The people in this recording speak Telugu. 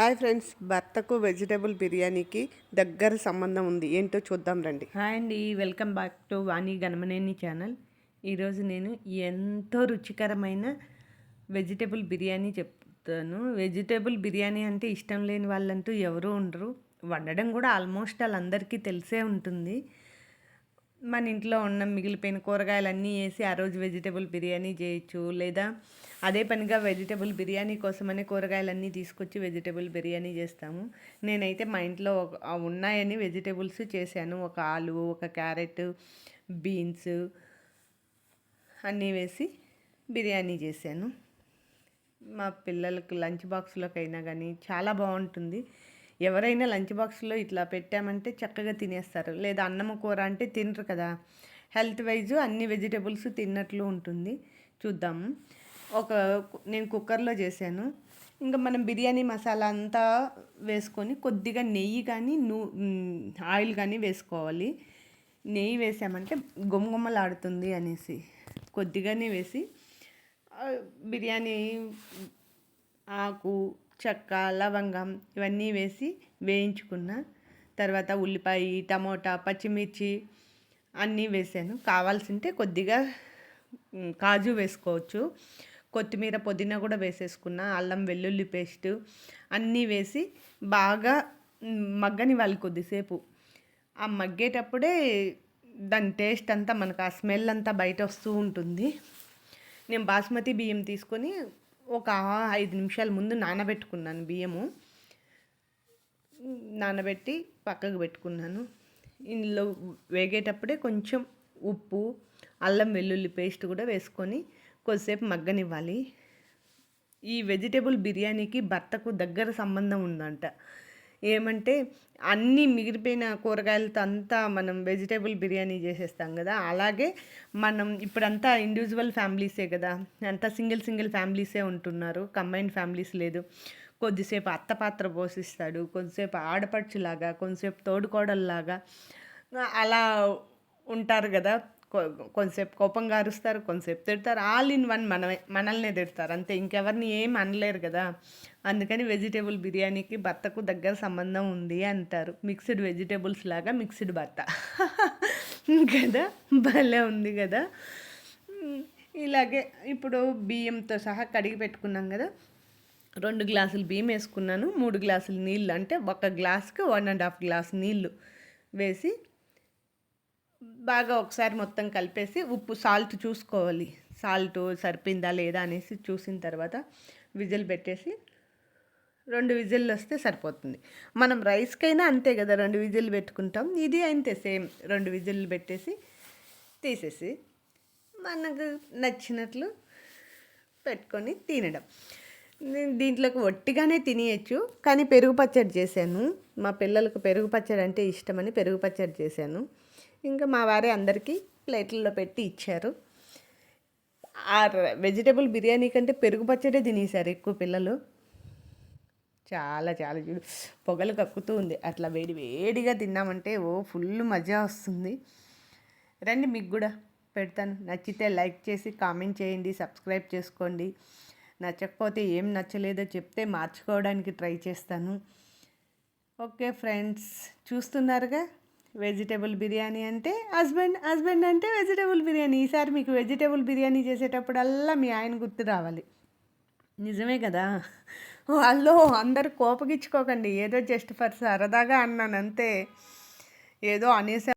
హాయ్ ఫ్రెండ్స్ భర్తకు వెజిటేబుల్ బిర్యానీకి దగ్గర సంబంధం ఉంది. ఏంటో చూద్దాం రండి. హాయ్ అండి welcome back to Vani Ganamaneni channel. ఈరోజు నేను ఎంతో రుచికరమైన వెజిటేబుల్ బిర్యానీ చెప్తాను. వెజిటేబుల్ బిర్యానీ అంటే ఇష్టం లేని వాళ్ళంటూ ఎవరూ ఉండరు. వండడం కూడా ఆల్మోస్ట్ వాళ్ళందరికీ తెలిసే ఉంటుంది. మన ఇంట్లో ఉన్న మిగిలిపోయిన కూరగాయలన్నీ వేసి ఆ రోజు వెజిటేబుల్ బిర్యానీ చేయొచ్చు. లేదా అదే పనిగా వెజిటేబుల్ బిర్యానీ కోసమనే కూరగాయలన్నీ తీసుకొచ్చి వెజిటేబుల్ బిర్యానీ చేస్తాము. నేనైతే మా ఇంట్లో ఉన్నాయని వెజిటేబుల్స్ చేశాను. ఒక ఆలు ఒక క్యారెట్ బీన్స్ అన్నీ వేసి బిర్యానీ చేశాను. మా పిల్లలకు లంచ్ బాక్స్లోకి అయినా కానీ చాలా బాగుంటుంది. ఎవరైనా లంచ్ బాక్స్లో ఇట్లా పెట్టామంటే చక్కగా తినేస్తారు. లేదా అన్నం కూర అంటే తినరు కదా. హెల్త్ వైజ్ అన్ని వెజిటేబుల్స్ తిన్నట్లు ఉంటుంది. చూద్దాము ఒక నేను కుక్కర్లో చేశాను. ఇంకా మనం బిర్యానీ మసాలా అంతా వేసుకొని కొద్దిగా నెయ్యి కానీ నూ ఆయిల్ కానీ వేసుకోవాలి. నెయ్యి వేసామంటే గుమ్మగుమ్మలాడుతుంది అనేసి. కొద్దిగానే వేసి బిర్యానీ ఆకు చెక్క లవంగం ఇవన్నీ వేసి వేయించుకున్న తర్వాత ఉల్లిపాయ టమోటా పచ్చిమిర్చి అన్నీ వేసాను. కావాల్సింటే కొద్దిగా కాజు వేసుకోవచ్చు. కొత్తిమీర పుదీనా కూడా వేసేసుకున్న అల్లం వెల్లుల్లి పేస్ట్ అన్నీ వేసి బాగా మగ్గని మగ్గనివ్వాలి కొద్దిసేపు. ఆ మగ్గేటప్పుడే దాని టేస్ట్ అంతా మనకు ఆ స్మెల్ అంతా బయట వస్తూ ఉంటుంది. నేను బాస్మతి బియ్యం తీసుకొని ఒక ఐదు నిమిషాల ముందు నానబెట్టుకున్నాను బియ్యము. నానబెట్టి పక్కకు పెట్టుకున్నాను. ఇందులో వేగేటప్పుడే కొంచెం ఉప్పు అల్లం వెల్లుల్లి పేస్ట్ కూడా వేసుకొని కొద్దిసేపు మగ్గనివ్వాలి. ఈ వెజిటేబుల్ బిర్యానీకి భర్తకు దగ్గర సంబంధం ఉందంట. ఏమంటే అన్ని మిగిలిపోయిన కూరగాయలతో అంతా మనం వెజిటేబుల్ బిర్యానీ చేసేస్తాం కదా. అలాగే మనం ఇప్పుడంతా ఇండివిజువల్ ఫ్యామిలీసే కదా. అంతా సింగిల్ సింగిల్ ఫ్యామిలీసే ఉంటున్నారు. కంబైన్డ్ ఫ్యామిలీస్ లేదు. కొద్దిసేపు అత్త పాత్ర పోషిస్తాడు. కొద్దిసేపు ఆడపడుచులాగా కొంతసేపు తోడుకోడల్లాగా అలా ఉంటారు కదా. కొంతసేపు కోపంగా అరుస్తారు కొంతసేపు తిడతారు. ఆల్ ఇన్ వన్ మనమే మనల్నే తిడతారు. అంతే ఇంకెవరిని ఏం అనలేరు కదా. అందుకని వెజిటేబుల్ బిర్యానీకి భర్తకు దగ్గర సంబంధం ఉంది అంటారు. మిక్స్డ్ వెజిటేబుల్స్ లాగా మిక్స్డ్ భర్త. కదా భలే ఉంది కదా. ఇలాగే ఇప్పుడు బియ్యంతో సహా కడిగి పెట్టుకున్నాం కదా. రెండు గ్లాసులు బియ్యం వేసుకున్నాను మూడు గ్లాసులు నీళ్ళు అంటే ఒక గ్లాస్కి వన్ అండ్ హాఫ్ గ్లాస్ నీళ్ళు వేసి బాగా ఒకసారి మొత్తం కలిపేసి ఉప్పు సాల్ట్ చూసుకోవాలి. సాల్ట్ సరిపోయిందా లేదా అనేసి చూసిన తర్వాత విజిల్ పెట్టేసి రెండు విజిల్లు వస్తే సరిపోతుంది. మనం రైస్కైనా అంతే కదా రెండు విజిల్ పెట్టుకుంటాం. ఇది అంతే సేమ్. రెండు విజిల్లు పెట్టేసి తీసేసి మనకు నచ్చినట్లు పెట్టుకొని తినడం. నేను దీంట్లోకి ఒట్టిగానే తినేయచ్చు కానీ పెరుగు పచ్చడి చేశాను. మా పిల్లలకు పెరుగు పచ్చడి అంటే ఇష్టమని పెరుగు పచ్చడి చేశాను. ఇంకా మా వారే అందరికీ ప్లేట్లలో పెట్టి ఇచ్చారు. ఆ వెజిటేబుల్ బిర్యానీ కంటే పెరుగు పచ్చడే తినేశారు ఎక్కువ పిల్లలు. చాలా చాలా చూడు పొగలు కక్కుతూ ఉంది. అట్లా వేడి వేడిగా తిన్నామంటే ఓ ఫుల్ మజా వస్తుంది. రండి మీకు కూడా పెడతాను. నచ్చితే లైక్ చేసి కామెంట్ చేయండి సబ్స్క్రైబ్ చేసుకోండి. నచ్చకపోతే ఏం నచ్చలేదో చెప్తే మార్చుకోవడానికి ట్రై చేస్తాను. Okay friends. చూస్తున్నారుగా? వెజిటేబుల్ బిర్యానీ అంటే హస్బెండ్ హస్బెండ్ అంటే వెజిటేబుల్ బిర్యానీ. ఈసారి మీకు వెజిటేబుల్ బిర్యానీ చేసేటప్పుడల్లా మీ ఆయన గుర్తు రావాలి. నిజమే కదా? వాళ్ళు అందరు కోపగించుకోకండి. ఏదో జస్ట్ ఫర్ సరదాగా అన్నాను అంతే. ఏదో అనేసా